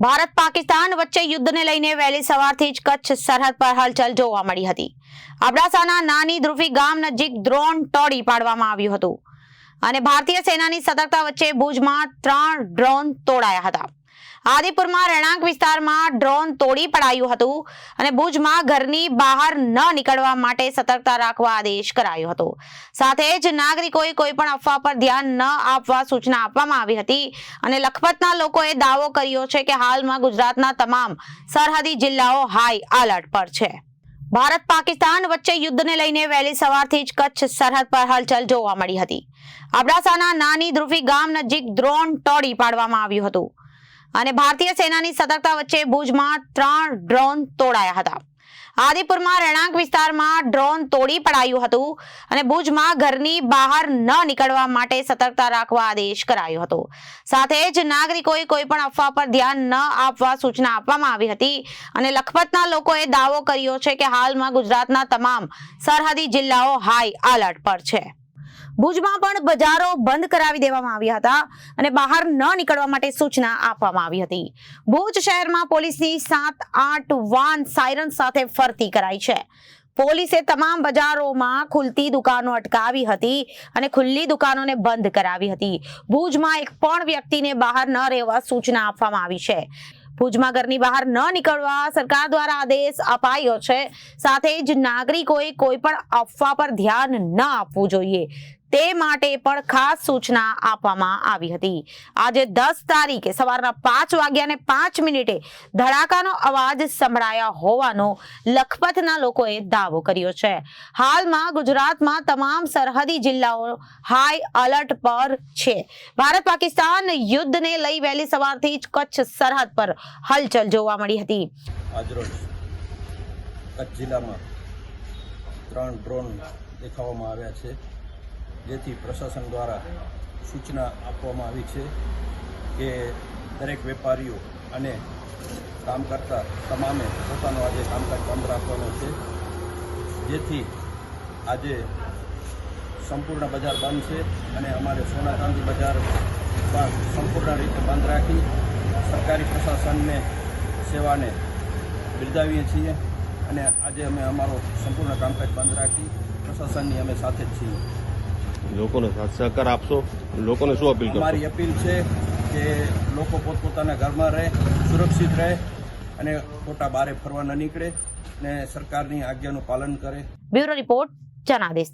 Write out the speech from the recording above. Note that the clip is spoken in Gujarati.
ભારત પાકિસ્તાન વચ્ચે યુદ્ધને લઈને વહેલી સવારથી જ કચ્છ સરહદ પર હલચલ જોવા મળી હતી. અબડાસાના નાની ધ્રુવી ગામ નજીક ડ્રોન તોડી પાડવામાં આવ્યું હતું. અને ભારતીય સેનાની સતર્કતા વચ્ચે ભુજમાં ત્રણ ડ્રોન તોડાયા હતા. આદિપુરમાં રહેણાંક વિસ્તારમાં ડ્રોન તોડી પડાયું હતું અને ભુજમાં ઘરની બહાર ન નીકળવા માટે સતર્કતા રાખવા આદેશ કરાયો હતો. સાથે જ નાગરિકોએ કોઈ પણ અફવા પર ધ્યાન ન આપવા સૂચના આપવામાં આવી હતી અને લખપતના લોકોએ દાવો કર્યો છે કે હાલમાં ગુજરાતના તમામ સરહદી જિલ્લાઓ હાઈ એલર્ટ પર છે. ભારત પાકિસ્તાન વચ્ચે યુદ્ધને લઈને વહેલી સવારથી જ કચ્છ સરહદ પર હલચલ જોવા મળી હતી. અબડાસાના નાની ધ્રુવી ગામ નજીક ડ્રોન તોડી પાડવામાં આવ્યું હતું. અને ભારતીય સેનાની સતર્કતા વચ્ચે ભુજમાં ત્રણ ડ્રોન તોડાયા હતા. આદિપુરમાં રહેણાંક વિસ્તારમાં ડ્રોન તોડી પડાયું હતું અને ભુજમાં ઘરની બહાર ન નીકળવા માટે સતર્કતા રાખવા આદેશ કરાયો હતો. સાથે જ નાગરિકોએ કોઈ પણ અફવા પર ધ્યાન ન આપવા સૂચના આપવામાં આવી હતી અને લખપતના લોકોએ દાવો કર્યો છે કે હાલમાં ગુજરાતના તમામ સરહદી જિલ્લાઓ હાઈ એલર્ટ પર છે. ભુજમાં પણ બજારો બંધ કરાવી દેવામાં આવ્યા હતા અને બહાર ન નીકળવા માટે સૂચના આપવામાં આવી હતી. ભુજ શહેરમાં પોલીસની સાત આઠ વાન સાયરન સાથે ફરતી કરાઈ છે. પોલીસે તમામ બજારોમાં ખુલતી દુકાનો અટકાવી હતી અને ખુલ્લી દુકાનોને બંધ કરાવી હતી. ભુજમાં એક પણ વ્યક્તિને બહાર ન રહેવા સૂચના આપવામાં આવી છે. ભુજમાં ઘરની બહાર ન નીકળવા સરકાર દ્વારા આદેશ અપાયો છે. સાથે જ નાગરિકોએ કોઈ પણ અફવા પર ધ્યાન ન આપવું જોઈએ. તે માટે પણ ખાસ સૂચના આપવામાં આવી હતી. આજે દસ તારીખે સવારના પાંચ વાગ્યા ને પાંચ મિનિટે ધડાકાનો અવાજ સંભળાયા હોવાનો લખપતના લોકોએ દાવો કર્યો છે. હાલમાં ગુજરાતમાં તમામ સરહદી જિલ્લાઓ હાઈ અલર્ટ પર છે. ભારત પાકિસ્તાન યુદ્ધને લઈ વહેલી સવારથી જ કચ્છ સરહદ પર હલચલ જોવા મળી હતી. આજરોજ કચ્છ જિલ્લામાં ત્રણ ડ્રોન દેખાવામાં આવ્યા છે. જેથી પ્રશાસન દ્વારા સૂચના આપવામાં આવી છે કે દરેક વેપારીઓ અને કામ કરતા તમામે પોતાનું આજે કામકાજ બંધ રાખવાનું છે. જેથી આજે સંપૂર્ણ બજાર બંધ છે અને અમારે સોના ચાંદી બજાર પણ સંપૂર્ણ રીતે બંધ રાખી સરકારી પ્રશાસનને સેવાને બિરદાવીએ છીએ અને આજે અમે અમારો સંપૂર્ણ કામકાજ બંધ રાખી પ્રશાસનની અમે સાથે જ છીએ. લોકોને સાથ સહકાર આપશો લોકોને શું અપીલ કરશો? અમારી અપીલ છે કે લોકો પોતપોતાના ઘરમાં રહે સુરક્ષિત રહે અને ખોટા બારે ફરવા ન નીકળે અને સરકારની આજ્ઞાનું પાલન કરે. Bureau report Janadesh